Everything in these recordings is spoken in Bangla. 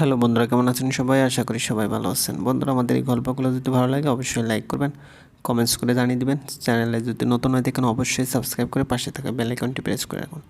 হ্যালো বন্ধুরা, কেমন আছেন সবাই? আশা করি সবাই ভালো আছেন। বন্ধুরা, আমাদের এই গল্পগুলো যদি ভালো লাগে, অবশ্যই লাইক করবেন কমেন্টস করে জানিয়ে দিবেন। চ্যানেলে যদি নতুন হয় দেখেন অবশ্যই সাবস্ক্রাইব করে পাশে থাকা বেল আইকনটি প্রেস করে রাখুন।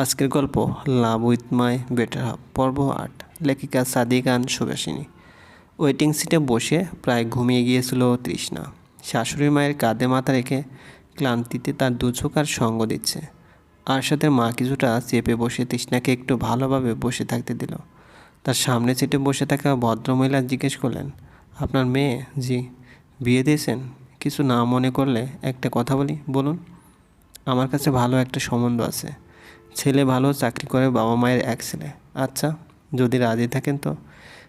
আজকের গল্প love with my better half পর্ব আট, লেখিকা সাদিকান সুবাসিনী ওয়েটিং সিটে বসে প্রায় ঘুমিয়ে গিয়েছিল তৃষ্ণা। শাশুড়ি মায়ের কাঁধে মাথা রেখে ক্লান্তিতে তার দু চোখ আর সঙ্গ দিচ্ছে। আর সাথে মা কিছুটা চেপে বসে তৃষ্ণাকে একটু ভালোভাবে বসে থাকতে দিল। তার সামনে সিটে বসে থাকা ভদ্রমহিলা জিজ্ঞেস করলেন, আপনার মেয়ে? জি। বিয়ে দিয়েছেন? কিছু না মনে করলে একটা কথা বলি, বলুন। আমার কাছে ভালো একটা সম্বন্ধ আছে। ছেলে ভালো চাকরি করে বাবা মায়ের এক ছেলে। আচ্ছা যদি রাজি থাকেন তো।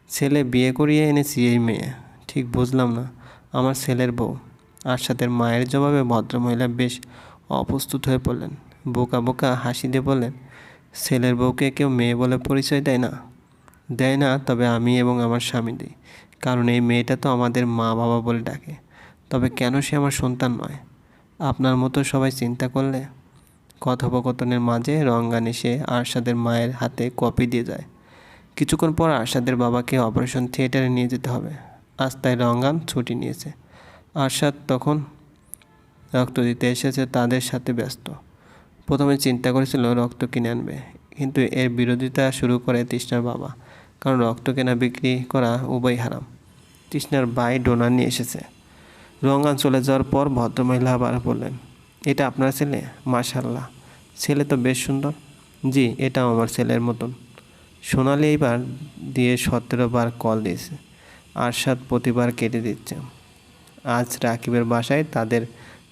ছেলে বিয়ে করিয়ে এনেছি এই মেয়ে। ঠিক বুঝলাম না। আমার ছেলের বউ। আরশাদের মায়ের জবাবে ভদ্রমহিলা বেশ অপ্রস্তুত হয়ে পড়লেন। বোকা বোকা হাসি দিয়ে বললেন, ছেলের বউকে কেউ মেয়ে বলে পরিচয় দেয় না? দেয় না, তবে আমি এবং আমার স্বামী দিই। কারণ এই মেয়েটা তো আমাদের মা বাবা বলে ডাকে। তবে কেন সে আমার সন্তান নয়? আপনার মতো সবাই চিন্তা করলে? কথোপকথনের মাঝে রঙ্গান এসে আরশাদের মায়ের হাতে কপি দিয়ে যায়। কিছুক্ষণ পর আরশাদের বাবাকে অপারেশন থিয়েটারে নিয়ে যেতে হবে। আজ তাই রঙ্গান ছুটি নিয়েছে। আরশাদ তখন রক্ত দিতে এসেছে, তাদের সাথে ব্যস্ত। প্রথমে চিন্তা করেছিল রক্ত কিনে আনবে, কিন্তু এর বিরোধিতা শুরু করে তৃষ্ণার বাবা। কারণ রক্ত কেনা বিক্রি করা উভয় হারাম। তৃষ্ণার ভাই ডোনার নিয়ে এসেছে। রঙ্গান চলে যাওয়ার পর ভদ্রমহিলা আবার বললেন, এটা আপনার ছেলে? মাশাল্লাহ ছেলে তো বেশ সুন্দর। জি এটা আমার ছেলের মতন। সোনালি এইবার দিয়ে সতেরো বার কল দিয়েছে। আরশাদ প্রতিবার কেটে দিচ্ছে। আজ রাকিবের বাসায় তাদের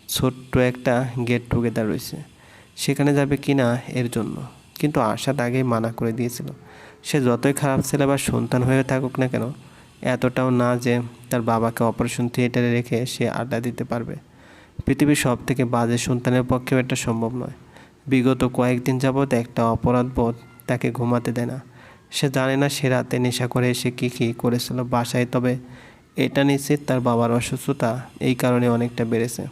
ছোট্ট একটা গেট টুগেদার রয়েছে। সেখানে যাবে কি না এর জন্য। কিন্তু আশাদ আগেই মানা করে দিয়েছিল। সে যতই খারাপ ছেলে বা সন্তান হয়ে থাকুক না কেন, এতটাও না যে তার বাবাকে অপারেশন থিয়েটারে রেখে সে আড্ডা দিতে পারবে। পৃথিবীর সব থেকে বাজে সন্তানের পক্ষেও এটা সম্ভব নয়। বিগত কয়েকদিন যাবৎ একটা অপরাধ বোধ তাকে ঘুমাতে দেয় না। সে জানে না সে রাতে নেশা করে এসে কী কী করেছিল বাসায়, তবে এটা নিশ্চিত তার বাবার অসুস্থতা এই কারণে অনেকটা বেড়েছে।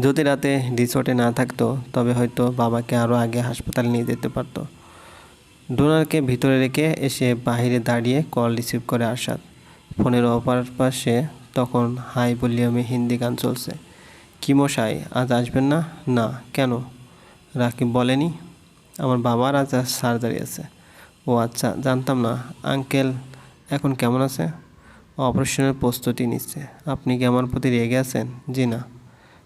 যদি রাতে রিসোর্টে না থাকতো, তবে হয়তো বাবাকে আরও আগে হাসপাতালে নিয়ে যেতে পারতো। ডোনারকে ভিতরে রেখে এসে বাহিরে দাঁড়িয়ে কল রিসিভ করে আসাদ ফোনের অপার পাশে তখন, হাই ভলিউমে হিন্দি গান চলছে। কি মশাই, আজ আসবেন না? না, কেন? রাকিব বলেনি। আমার বাবার আজ সার্জারি আছে। ও আচ্ছা জানতাম না। আঙ্কেল এখন কেমন আছে? অপারেশনের প্রস্তুতি নিচ্ছে। আপনি কি আমার প্রতি রেগে আছেন? জি না।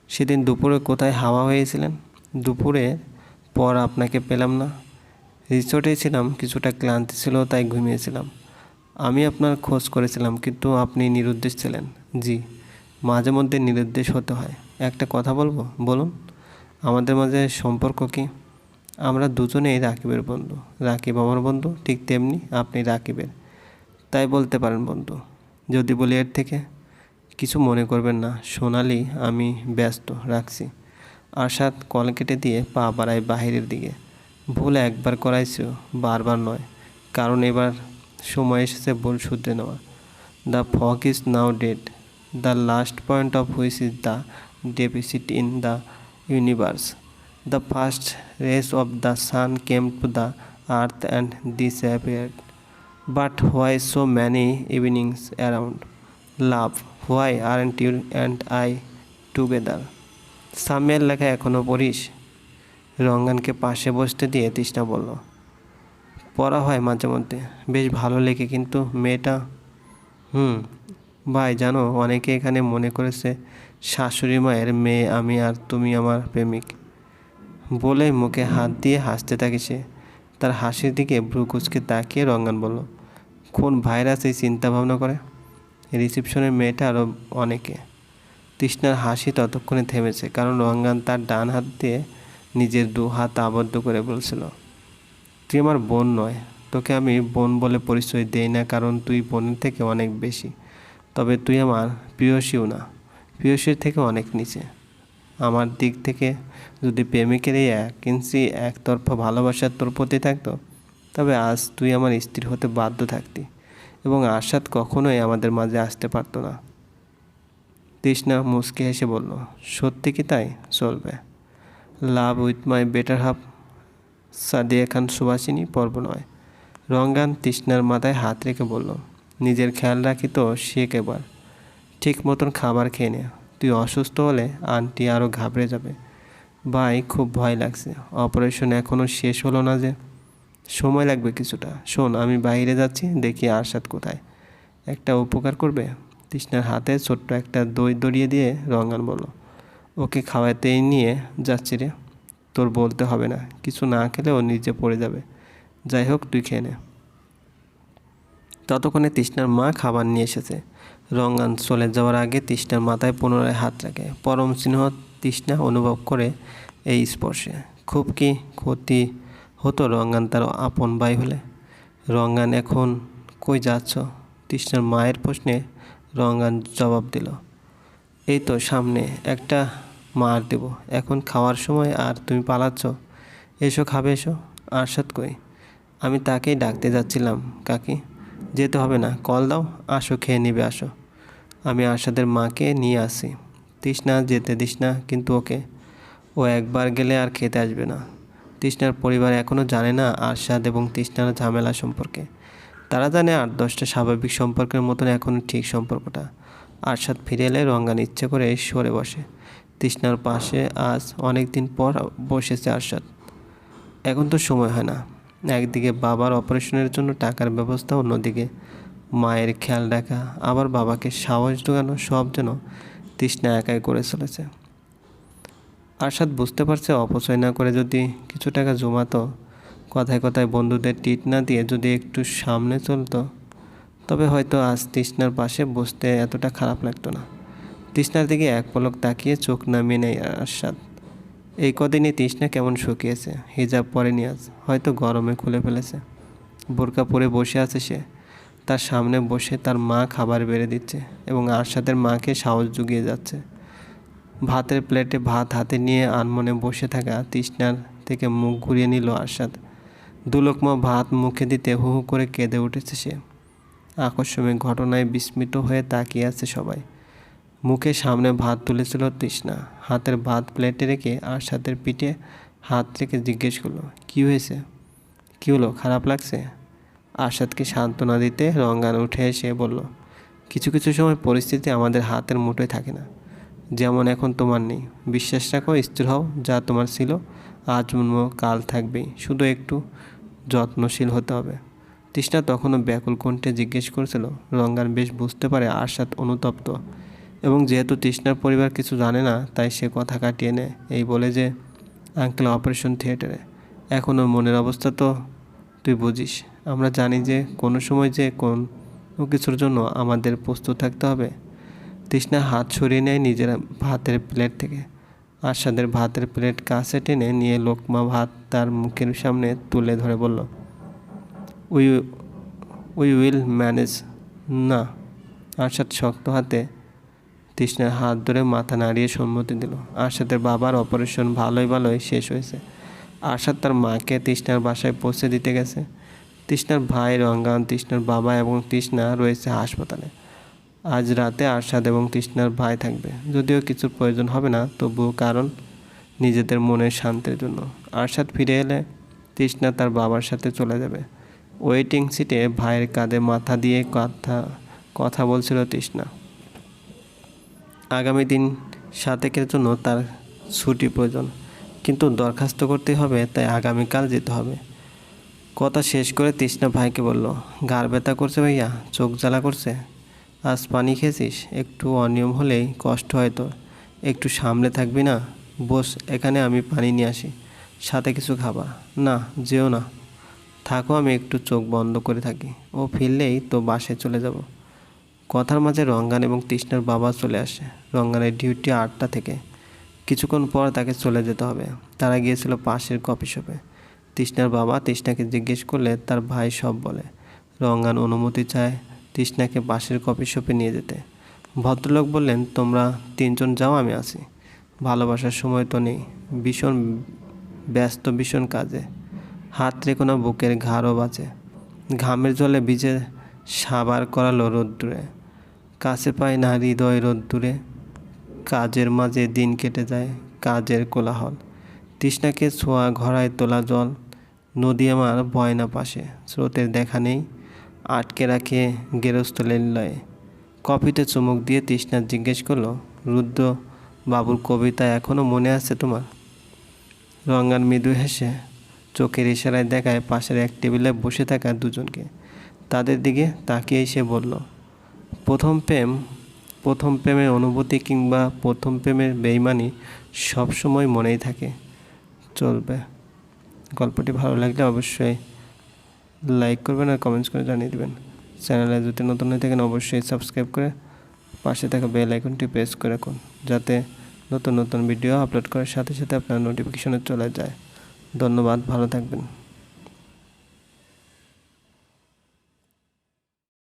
সেদিন দুপুরে কোথায় হাওয়া হয়েছিলেন? দুপুরে পর আপনাকে পেলাম না। রিসোর্টেই ছিলাম, কিছুটা ক্লান্তি ছিল, তাই ঘুমিয়েছিলাম। আমি আপনার খোঁজ করেছিলাম, কিন্তু আপনি নিরুদ্দেশ ছিলেন। জি, মাঝে মধ্যে নিরুদ্দেশ হতে হয়। একটা কথা বলব? বলুন। আমাদের মাঝে সম্পর্ক কি? আমরা দুজনেই রাকিবের বন্ধু। রাকিব আমার বন্ধু, ঠিক তেমনি আপনি রাকিবের। তাই বলতে পারেন বন্ধু। যদি বলি এর থেকে, কিছু মনে করবেন না। সোনালি, আমি ব্যস্ত, রাখছি। আশাদ কল কেটে দিয়ে পা বাড়ায় বাহিরের দিকে। ভুল একবার করাইছো বারবার নয়। কারণ এবার সময় এসেছে ভুল শুধরে নেওয়া। The folk is now dead the last point of which is the deficit in the universe the first rays of the sun came to the earth and disappeared. But why so many evenings around? Love, why aren't you and I together সামিয়ার লেখা এখনও পড়িস? রঙ্গানকে পাশে বসতে দিয়ে তৃষ্ণা বলল, পড়া হয় মাঝে মধ্যে। বেশ ভালো লেগে কিন্তু মেয়েটা। হুম, ভাই, জানো, অনেকে এখানে মনে করেছে, শাশুড়ি মায়ের মেয়ে আমি আর তুমি আমার প্রেমিক। বলে মুখে হাত দিয়ে হাসতে থাকে সে। তার হাসির দিকে ভ্রু কুচকে তাকিয়ে রঙ্গান বলল, কোন ভাইরাস এই চিন্তা ভাবনা করে? রিসিপশনের মেয়েটা আরও অনেকে। তৃষ্ণার হাসি ততক্ষণে থেমেছে, কারণ রঙ্গান তার ডান হাত দিয়ে নিজের দু হাত আবদ্ধ করে বলছিল, তুই আমার বোন নয়, তোকে আমি বোন বলে পরিচয় দেই না কারণ তুই বোনের থেকে অনেক বেশি। তবে তুই আমার প্রিয়সীও না, প্রিয়সীর থেকে অনেক নিচে। আমার দিক থেকে যদি প্রেমিকের এই এক ইঞ্চি একতরফা ভালোবাসার তোর প্রতি থাকতো, তবে আজ তুই আমার স্ত্রী হতে বাধ্য থাকতি এবং আশাদ কখনোই আমাদের মাঝে আসতে পারতো না। তৃষ্ণা মুচকে হেসে বলল, সত্যি কি তাই? চলবে। Love with my better half Sadia Khan Subhashini পর্ব নয়। রঙ্গান তৃষ্ণার মাথায় হাত রেখে বলল, নিজের খেয়াল রাখি তো শেখ এবার। ঠিক মতন খাবার খেয়ে নে। তুই অসুস্থ হলে আন্টি আরও ঘাবড়ে যাবে। ভাই, খুব ভয় লাগছে। অপারেশন এখনও শেষ হলো না যে। সময় লাগবে কিছুটা। শোন, আমি বাইরে যাচ্ছি, দেখি আরশাদ কোথায়। একটা উপকার করবে? তৃষ্ণার হাতে ছোট্ট একটা দই দড়িয়ে দিয়ে রঙ্গান বলল ওকে খাওয়াতেই নিয়ে যাচ্ছি রে। তোর বলতে হবে না, কিছু না খেলে ও নিজে পড়ে যাবে। যাই হোক, তুই খেয়ে নে। ততক্ষণে তৃষ্ণার মা খাবার নিয়ে এসেছে। রঙ্গান চলে যাওয়ার আগে তৃষ্ণার মাথায় পুনরায় হাত রাখে। পরম স্নেহ তৃষ্ণা অনুভব করে এই স্পর্শে। খুব কি ক্ষতি হতো রঙ্গান তার আপন ভাই হলে? রঙ্গান এখন কই যাচ্ছ? তৃষ্ণার মায়ের প্রশ্নে রঙ্গান জবাব দিল। এই তো সামনে একটা মার দেব। এখন খাওয়ার সময় আর তুমি পালাচ্ছ। এসো, খাবে, এসো। আরশাদ কই? আমি তাকেই ডাকতে যাচ্ছিলাম, কাকি। যেতে হবে না, কল দাও, আসো, খেয়ে নিবে, আসো। আমি আরশাদের মাকে নিয়ে আসি। তৃষ্ণা, যেতে দিস না, কিন্তু ওকে। ও একবার গেলে আর খেতে আসবে না। তৃষ্ণার পরিবার এখনও জানে না আরশাদ এবং তৃষ্ণার ঝামেলা সম্পর্কে। তারা জানে আট দশটা স্বাভাবিক সম্পর্কের মতন এখনও ঠিক সম্পর্কটা। আরশাদ ফিরে এলে রঙ্গান ইচ্ছে করে সরে বসে। তৃষ্ণার পাশে আজ অনেক দিন পর বসেছে আরশাদ। এখন তো সময় হয় না। একদিকে বাবার অপারেশনের জন্য টাকার ব্যবস্থা, অন্যদিকে মায়ের খেয়াল রাখা, আবার বাবাকে সাহস জোগানো সব যেন তৃষ্ণা একাই করে চলেছে। আরশাদ বুঝতে পারছে অপচয় না করে যদি কিছু টাকা জমাতো, কথায় কথায় বন্ধুদের টিট না দিয়ে যদি একটু সামনে চলতো তবে হয়তো আজ তৃষ্ণার পাশে বসতে এতটা খারাপ লাগতো না। তৃষ্ণার দিকে এক পলক তাকিয়ে চোখ নামিয়ে নেয় আরশাদ। এই কদিনে তৃষ্ণা কেমন শুকিয়েছে? হিজাব পরেনি আজ। হয়তো গরমে খুলে ফেলেছে। বোরকা পরে বসে আছে সে। তার সামনে বসে তার মা খাবার বেড়ে দিচ্ছে এবং আরশাদের মাকে সাহস জুগিয়ে যাচ্ছে। ভাতের প্লেটে ভাত হাতে নিয়ে আনমনে বসে থাকা তৃষ্ণার থেকে মুখ ঘুরিয়ে নিল আরশাদ। দুলোকমা ভাত মুখে দিতে হু হু করে কেঁদে উঠেছে সে। আকস্মিক ঘটনায় বিস্মিত হয়ে তাকিয়ে আছে সবাই। মুখে সামনে ভাত তুলেছিল তৃষ্ণা। হাতের ভাত প্লেটে রেখে আরশাদের পিঠে হাত রেখে জিজ্ঞেস করল, কী হয়েছে? কী হলো? খারাপ লাগছে? আরশাদকে সান্ত্বনা দিতে রঙ্গান উঠে এসে বলল, কিছু কিছু সময় পরিস্থিতি আমাদের হাতের মুঠোয় থাকে না। যেমন এখন তোমার নেই। বিশ্বাস রাখো, স্থির হও, যা তোমার ছিল আজ কাল থাকবেই। শুধু একটু যত্নশীল হতে হবে। তৃষ্ণা তখনও ব্যাকুল কণ্ঠে জিজ্ঞেস করেছিল, রঙ্গান বেশ বুঝতে পারে আরশাদ অনুতপ্ত এবং যেহেতু তৃষ্ণার পরিবার কিছু জানে না, তাই সে কথা কাটিয়ে নেয়। এই বলে যে, আঙ্কেল, অপারেশন থিয়েটারে। এখনও মনের অবস্থা তো তুই বুঝিস। আমরা জানি যে, কোনো সময় যে কোন কিছুর জন্য আমাদের প্রস্তুত থাকতে হবে তৃষ্ণা হাত সরিয়ে নেয় নিজের ভাতের প্লেট থেকে। আশাদের ভাতের প্লেট কাছে টেনে নিয়ে লোকমা ভাত তার মুখের সামনে তুলে ধরে বলল উই উই উইল ম্যানেজ না। আরশাদ শক্ত হাতে তৃষ্ণার হাত ধরে মাথা নাড়িয়ে সম্মতি দিল। আরশাদের বাবার অপারেশন ভালোই ভালোই শেষ হয়েছে। আরশাদ তার মাকে তৃষ্ণার বাসায় পৌঁছে দিতে গেছে। তৃষ্ণার ভাই রঙ্গান, তৃষ্ণার বাবা এবং তৃষ্ণা রয়েছে হাসপাতালে। আজ রাতে আরশাদ এবং তৃষ্ণার ভাই থাকবে। যদিও কিছুর প্রয়োজন হবে না, তবুও কারণ নিজেদের মনের শান্তির জন্য। আরশাদ ফিরে এলে তৃষ্ণা তার বাবার সাথে চলে যাবে। ওয়েটিং সিটে ভাইয়ের কাঁধে মাথা দিয়ে কথা কথা বলছিল তৃষ্ণা। আগামী দিন সাতেকের জন্য তার ছুটি প্রয়োজন, কিন্তু দরখাস্ত করতে হবে, তাই আগামীকাল যেতে হবে। কথা শেষ করে তৃষ্ণা ভাইকে বলল গার ব্যথা করছে ভাইয়া? চোখ জ্বালা করছে? আজ পানি খেয়েছিস? একটু অনিয়ম হলেই কষ্ট হয় তোর। একটু সামলে থাকবি না? বস, এখানে আমি পানি নিয়ে আসি। সাথে কিছু খাবার। না, যেও না। থাকো, আমি একটু চোখ বন্ধ করে থাকি। ও ফিরলেই তো বাসে চলে যাব। কথার মাঝে রঙ্গান এবং তৃষ্ণার বাবা চলে আসে। রঙ্গানের ডিউটি আটটা থেকে। কিছুক্ষণ পর তাকে চলে যেতে হবে। তারা গিয়েছিল পাশের কফি শপে। তৃষ্ণার বাবা তৃষ্ণাকে জিজ্ঞেস করলে তার ভাই সব বলে। রঙ্গান অনুমতি চায় তৃষ্ণাকে পাশের কফি শপে নিয়ে যেতে। ভদ্রলোক বললেন, তোমরা তিনজন যাও, আমি আছি। ভালোবাসার সময় তো নেই। ভীষণ ব্যস্ত, ভীষণ কাজে। হাত রেখো না বুকের ঘাড়ও বাঁচে ঘামের জলে ভিজে সাবার করালো রোদ্দুরে। কাছে পায় না হৃদয় রোদ্দুরে। কাজের মাঝে দিন কেটে যায় কাজের কোলাহল। তৃষ্ণাকে ছোঁয়া ঘরায় তোলা জল। নদী আমার বয় না পাশে। স্রোতের দেখা নেই। আটকে রাখে গেরস্ত লেল্লয়ে। কফিতে চুমুক দিয়ে তৃষ্ণা জিজ্ঞেস করল রুদ্র বাবুর কবিতা এখনও মনে আছে তোমার? রঙ্গান মৃদু হেসে চোখের ইশারায় দেখায় পাশের এক টেবিলে বসে থাকা দুজনকে। তাদের দিকে তাকিয়ে সে বলল, প্রথম প্রেম, প্রথম প্রেমের অনুভূতি কিংবা প্রথম প্রেমের বেইমানি সবসময় মনেই থাকে। চলবে। গল্পটি ভালো লাগলে অবশ্যই লাইক করবেন আর কমেন্টস করে জানিয়ে দেবেন। চ্যানেলে যদি নতুন হয়ে থাকেন অবশ্যই সাবস্ক্রাইব করে পাশে থাকা বেল আইকনটি প্রেস করে রাখুন, যাতে নতুন নতুন ভিডিও আপলোড করার সাথে সাথে আপনার নোটিফিকেশনে চলে যায়। ধন্যবাদ ভালো থাকবেন।